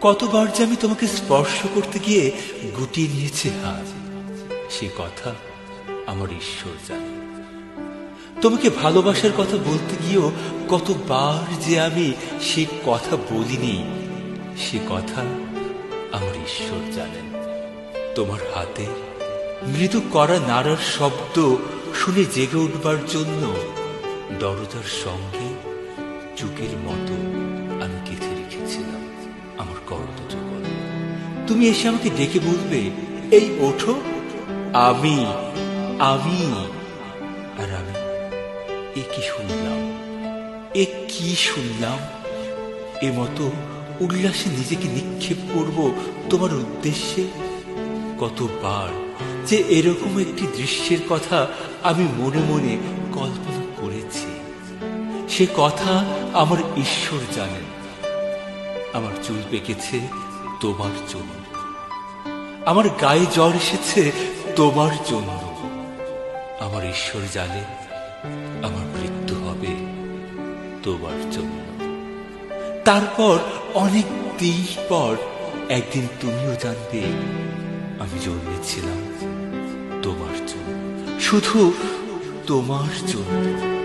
কতবার যে আমি তোমাকে স্পর্শ করতে গিয়ে গুটিয়ে নিয়েছে, হাত, সে কথা আমার ঈশ্বর জানে। তোমাকে ভালোবাসার কথা বলতে গিয়েও কতবার যে আমি সে কথা বলিনি, সে কথা আমার ঈশ্বর জানেন। তোমার হাতে মৃদু করা নাড়ার শব্দ শুনে জেগে উঠবার জন্য দরজার সঙ্গে যুগের মতো তুমি এসে আমাকে ডেকে বলবে, এই ওঠো, আমি আমি, আর আমি এ কি শুনলাম? এ কি শুনলাম? এ মতো উল্লাসে নিজেকে নিক্ষেপ করব তোমার উদ্দেশ্যে? কতবার যে এরকম একটি দৃশ্যের কথা আমি মনে মনে কল্পনা করেছি। সে কথা আমার ঈশ্বর জানেন। আমার চুল পেকেছে তোমার জন্য। আমার গায়ে জ্বর এসেছে তোমার জন্য। আমার ঈশ্বর জানে আমার মৃত্যু হবে তোমার জন্য। তারপর অনেক দিন পর একদিন তুমিও জানবে আমি জন্মেছিলাম তোমার জন্য। শুধু তোমার জন্য।